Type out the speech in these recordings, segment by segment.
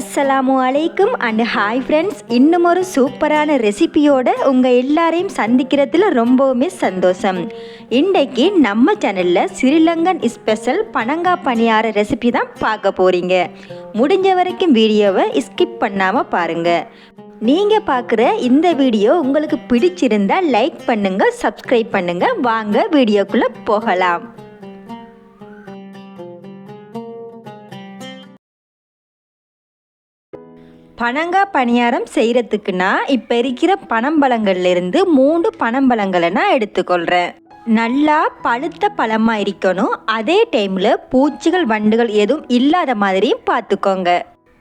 அஸ்ஸலாமு அலைக்கும் and hi friends இன்னும் ஒரு சூப்பரான ரெசிபியோட உங்கள் எல்லாரையும் சந்திக்கிறதுல ரொம்பவுமே சந்தோஷம். இன்றைக்கு நம்ம சேனலில் ஸ்ரீலங்கன் ஸ்பெஷல் பனங்கா பணியார ரெசிபி தான் பார்க்க போகிறீங்க முடிஞ்ச வரைக்கும் வீடியோவை ஸ்கிப் பண்ணாமல் பாருங்கள் நீங்கள் பார்க்குற இந்த வீடியோ உங்களுக்கு பிடிச்சிருந்தா லைக் பண்ணுங்கள் சப்ஸ்கிரைப் பண்ணுங்கள் வாங்க வீடியோக்குள்ளே போகலாம். பனங்காய் பணியாரம் செய்கிறதுக்குன்னா இப்போ இருக்கிற பனம்பழங்கள்லேருந்து மூன்று பனம்பழங்களை நான் எடுத்துக்கொள்கிறேன் நல்லா பழுத்த பழமாக இருக்கணும். அதே டைமில் பூச்சிகள் வண்டுகள் எதுவும் இல்லாத மாதிரியும் பார்த்துக்கோங்க.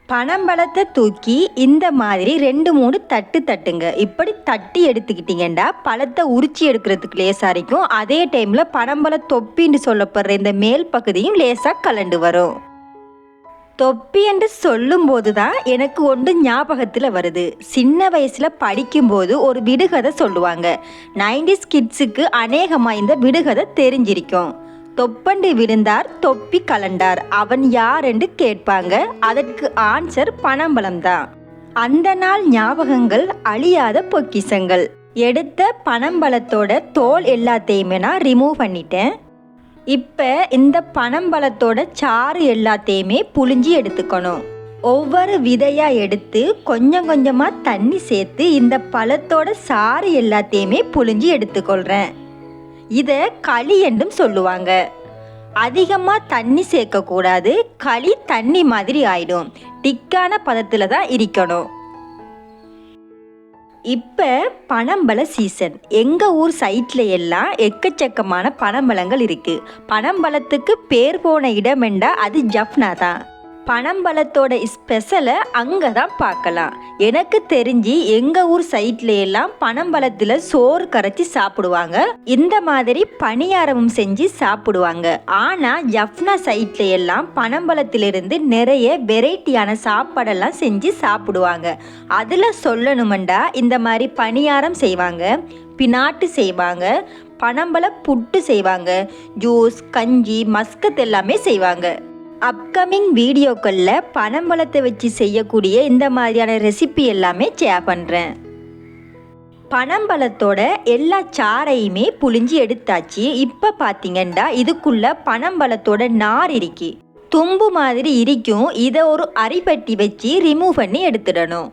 பனம்பழத்தை தூக்கி இந்த மாதிரி ரெண்டு மூணு தட்டு தட்டுங்க. இப்படி தட்டி எடுத்துக்கிட்டீங்கன்னா பழத்தை உரிச்சி எடுக்கிறதுக்கு லேசாக இருக்கும். அதே டைமில் பனம்பழ தொப்பின்னு சொல்லப்படுற இந்த மேல் பகுதியும் லேசாக கலண்டு வரும். தொப்பி என்று சொல்லும்போது தான் எனக்கு ஒன்று ஞாபகத்தில் வருது. சின்ன வயசில் படிக்கும்போது ஒரு விடுகதை சொல்லுவாங்க. நைன்டிஸ் கிட்ஸுக்கு அநேகமாக இந்த விடுகதை தெரிஞ்சிருக்கும். தொப்பண்டு விழுந்தார் தொப்பி கலண்டார். அவன் யார் என்று கேட்பாங்க. அதற்கு ஆன்சர் பணம்பலம் தான். அந்த நாள் ஞாபகங்கள் அழியாத பொக்கிசங்கள் எடுத்த பணம்பலத்தோட தோல் எல்லாத்தையுமே நான் ரிமூவ் பண்ணிட்டேன். இப்போ இந்த பனம்பழத்தோட சாறு எல்லாத்தையுமே புழிஞ்சி எடுத்துக்கணும். ஒவ்வொரு விதையாக எடுத்து கொஞ்சம் கொஞ்சமாக தண்ணி சேர்த்து இந்த பழத்தோட சாறு எல்லாத்தையுமே புழிஞ்சி எடுத்துக்கொள்கிறேன் இதை களி என்றும் சொல்லுவாங்க. அதிகமாக தண்ணி சேர்க்கக்கூடாது களி தண்ணி மாதிரி ஆயிடும். டிக்கான பதத்தில் தான் இருக்கணும். இப்போ பனம்பழ சீசன் எங்கள் ஊர் சைட்டில் எல்லாம் எக்கச்சக்கமான பனம்பழங்கள் இருக்குது பனம்பழத்துக்கு பேர் போன இடம் என்றால் அது ஜப்னா தான். பனம்பழத்தோட ஸ்பெஷலை அங்கே தான் பார்க்கலாம். எனக்கு தெரிஞ்சு எங்கள் ஊர் சைட்ல எல்லாம் பனம்பழத்தில் சோறு கரைச்சி சாப்பிடுவாங்க. இந்த மாதிரி பணியாரமும் செஞ்சு சாப்பிடுவாங்க. ஆனால் ஜஃப்னா சைட்ல எல்லாம் பனம்பழத்திலிருந்து நிறைய வெரைட்டியான சாப்பாடெல்லாம் செஞ்சு சாப்பிடுவாங்க. அதில் சொல்லணுமெண்டா இந்த மாதிரி பணியாரம் செய்வாங்க பினாட்டு செய்வாங்க பனம்பழ புட்டு செய்வாங்க ஜூஸ் கஞ்சி மஸ்கத் எல்லாமே செய்வாங்க. அப்கமிங் வீடியோக்களில் பனம்பழத்தை வச்சு செய்யக்கூடிய இந்த மாதிரியான ரெசிபி எல்லாமே ஷேர் பண்ணுறேன் பனம்பழத்தோட எல்லா சாறையுமே புழிஞ்சு எடுத்தாச்சு. இப்போ பார்த்தீங்கன்னா இதுக்குள்ள பனம்பழத்தோட நார் இருக்கு. தும்பு மாதிரி இருக்கும். இதை ஒரு அரிப்பட்டி வச்சு ரிமூவ் பண்ணி எடுத்துடணும்.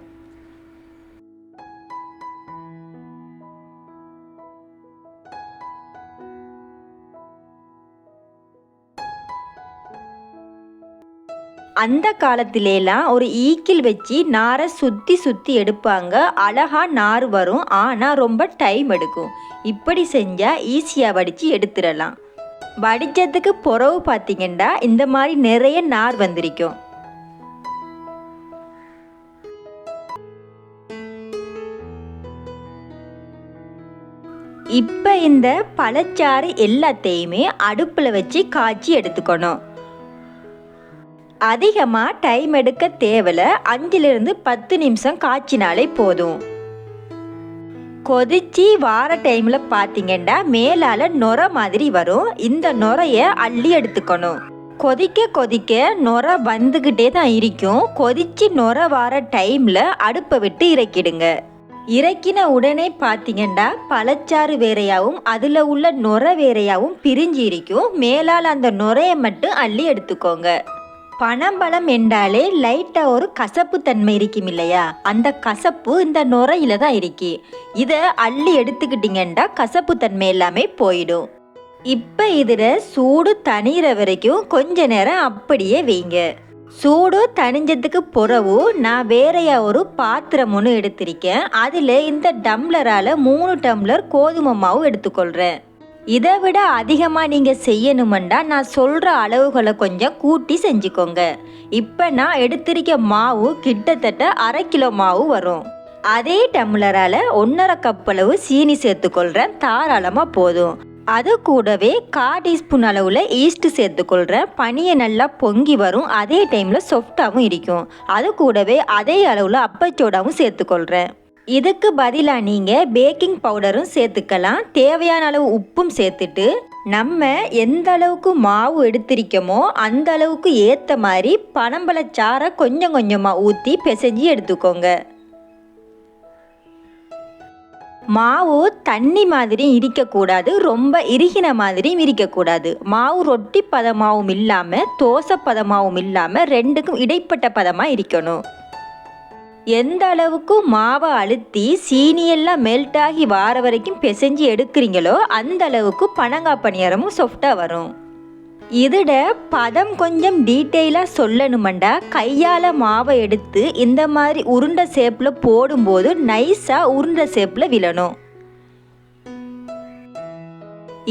அந்த காலத்திலேலாம் ஒரு ஈக்கில் வச்சு நாரை சுற்றி சுற்றி எடுப்பாங்க. அழகா நார் வரும். ஆனால் ரொம்ப டைம் எடுக்கும். இப்படி செஞ்சால் ஈஸியாக வடித்து எடுத்துடலாம். வடித்ததுக்கு புறவு பார்த்திங்கன்னா இந்த மாதிரி நிறைய நார் வந்திருக்கும். இப்போ இந்த பழச்சாறு எல்லாத்தையுமே அடுப்பில் வச்சு காய்ச்சி எடுத்துக்கணும். அதிகமாக டைம் எடுக்க தேவையில்ல அஞ்சிலிருந்து பத்து நிமிஷம் காய்ச்சினாலே போதும். கொதிச்சு வார டைமில் பார்த்தீங்கன்னா மேலால் நொர மாதிரி வரும். இந்த நொரைய அள்ளி எடுத்துக்கணும். கொதிக்க கொதிக்க நொர வந்துக்கிட்டே தான் இருக்கும். கொதிச்சு நொர வார டைமில் அடுப்பை விட்டு இறக்கிடுங்க. இறக்கின உடனே பார்த்தீங்கன்னா பழச்சாறு வேறையாகவும் அதில் உள்ள நொர வேறையாகவும் பிரிஞ்சு இருக்கும். மேலால் அந்த நொரையை மட்டும் அள்ளி எடுத்துக்கோங்க. பனம்பழம் என்றாலே லைட்டாக ஒரு கசப்பு தன்மை இருக்கும் இல்லையா? அந்த கசப்பு இந்த நுரையில தான் இருக்கு. இதை அள்ளி எடுத்துக்கிட்டீங்கன்னா கசப்பு தன்மை எல்லாமே போயிடும். இப்போ இதில் சூடு தணிகிற வரைக்கும் கொஞ்ச நேரம் அப்படியே வைங்க. சூடு தணிஞ்சதுக்கு பிறகு நான் வேறையா ஒரு பாத்திரம் ஒன்று எடுத்திருக்கேன். அதில் இந்த டம்ளரால் மூணு டம்ளர் கோதுமை மாவு எடுத்துக்கொள்கிறேன் இதை விட அதிகமாக நீங்கள் செய்யணுமெண்டா நான் சொல்கிற அளவுகளை கொஞ்சம் கூட்டி செஞ்சுக்கோங்க. இப்போ நான் எடுத்திருக்க மாவு கிட்டத்தட்ட அரை கிலோ மாவு வரும். அதே டம்ளரால் ஒன்றரை கப் அளவு சீனி சேர்த்துக்கொள்கிறேன் தாராளமாக போதும். அது கூடவே கா டீஸ்பூன் அளவில் ஈஸ்ட்டு சேர்த்துக்கொள்கிறேன் பனியை நல்லா பொங்கி வரும். அதே டைமில் சாஃப்டாகவும் இருக்கும் அது கூடவே அதே அளவில் அப்பச்சோடாவும் சேர்த்துக்கொள்கிறேன் இதுக்கு பதிலாக நீங்கள் பேக்கிங் பவுடரும் சேர்த்துக்கலாம். தேவையான அளவு உப்பும் சேர்த்துட்டு நம்ம எந்த அளவுக்கு மாவு எடுத்திருக்கோமோ அந்த அளவுக்கு ஏற்ற மாதிரி பனம்பழச்சாரை கொஞ்சம் கொஞ்சமாக ஊற்றி பிசைஞ்சு எடுத்துக்கோங்க. மாவு தண்ணி மாதிரியும் இருக்கக்கூடாது ரொம்ப இறுகின மாதிரியும் இருக்கக்கூடாது மாவு ரொட்டி பதமாகவும் இல்லாமல் தோசை பதமாகவும் இல்லாமல் ரெண்டுக்கும் இடைப்பட்ட பதமாக இருக்கணும். எந்த அளவுக்கு மாவை அழுத்தி சீனியெல்லாம் மெல்ட் ஆகி வார வரைக்கும் பிசைஞ்சு எடுக்கிறீங்களோ அந்த அளவுக்கு பனங்காய் பணியாரமும் சாஃப்டாக வரும். இதோட பதம் கொஞ்சம் டீட்டெயிலாக சொல்லணுமண்டா கையால் மாவை எடுத்து இந்த மாதிரி உருண்டை ஷேப்பில் போடும்போது நைஸாக உருண்டை ஷேப்பில் விழணும்.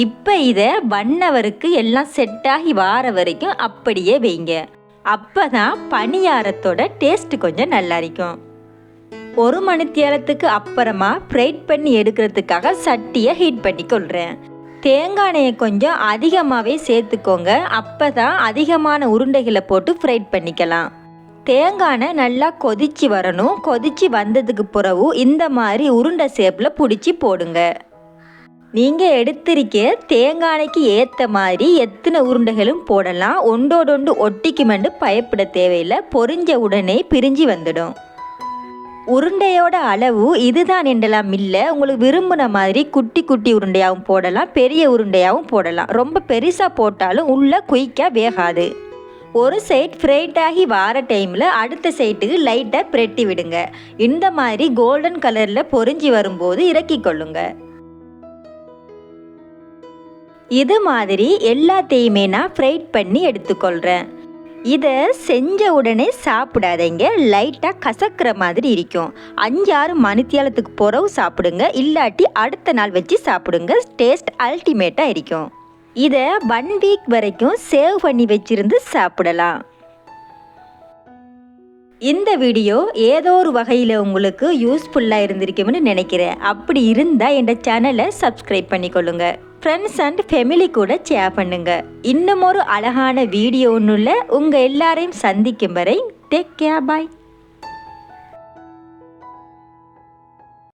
இப்போ இதை வண்ணவருக்கு எல்லாம் செட்டாகி வார வரைக்கும் அப்படியே வைங்க. அப்போ தான் பணியாரத்தோட டேஸ்ட் கொஞ்சம் நல்லா இருக்கும் ஒரு மணித்தியாலத்துக்கு அப்புறமா ஃப்ரைட் பண்ணி எடுக்கிறதுக்காக சட்டியை ஹீட் பண்ணி கொள்கிறேன் தேங்காய் எண்ணெயை கொஞ்சம் அதிகமாகவே சேர்த்துக்கோங்க. அப்போ தான் அதிகமான உருண்டைகளை போட்டு ஃப்ரைட் பண்ணிக்கலாம். தேங்காய் நல்லா கொதிச்சு வரணும். கொதிச்சு வந்ததுக்கு பிறகு இந்த மாதிரி உருண்டை ஷேப்பில் பிடிச்சி போடுங்க. நீங்கள் எடுத்திருக்க தேங்காய் ஏற்ற மாதிரி எத்தனை உருண்டைகளும் போடலாம். ஒன்றோடொண்டு ஒட்டிக்குமெண்டு பயப்பட தேவையில்லை. பொரிஞ்ச உடனே பிரிஞ்சு வந்துடும். உருண்டையோட அளவு இதுதான் என்றெல்லாம் இல்லை. உங்களுக்கு விரும்பின மாதிரி குட்டி குட்டி உருண்டையாகவும் போடலாம். பெரிய உருண்டையாகவும் போடலாம். ரொம்ப பெருசாக போட்டாலும் உள்ளே குயிக்காக வேகாது. ஒரு சைட் ஃப்ரைட் ஆகி வார டைமில் அடுத்த சைட்டுக்கு லைட்டாக பிரட்டி விடுங்க. இந்த மாதிரி கோல்டன் கலரில் பொரிஞ்சு வரும்போது இறக்கி கொள்ளுங்கள் இது மாதிரி எல்லாத்தையுமே நான் ஃப்ரைட் பண்ணி எடுத்துக்கொள்கிறேன் இதை செஞ்ச உடனே சாப்பிடாதீங்க. லைட்டாக கசக்கிற மாதிரி இருக்கும். அஞ்சாறு மணித்தியாலத்துக்கு பிறகு சாப்பிடுங்க. இல்லாட்டி அடுத்த நாள் வச்சு சாப்பிடுங்க. டேஸ்ட் அல்டிமேட்டாக இருக்கும். இதை ஒன் வீக் வரைக்கும் சேவ் பண்ணி வச்சிருந்து சாப்பிடலாம். இந்த வீடியோ ஏதோ ஒரு வகையில் உங்களுக்கு யூஸ்ஃபுல்லாக இருந்திருக்கும்னு நினைக்கிறேன். அப்படி இருந்தால் என் சேனலை சப்ஸ்கிரைப் பண்ணிக்கொள்ளுங்கள் ஃப்ரெண்ட்ஸ் அண்ட் ஃபெமிலி கூட ஷேர் பண்ணுங்க. இன்னும் ஒரு அழகான வீடியோ ஒன்றுல உங்கள் எல்லாரையும் சந்திக்கும் வரை டேக் கேர் பாய்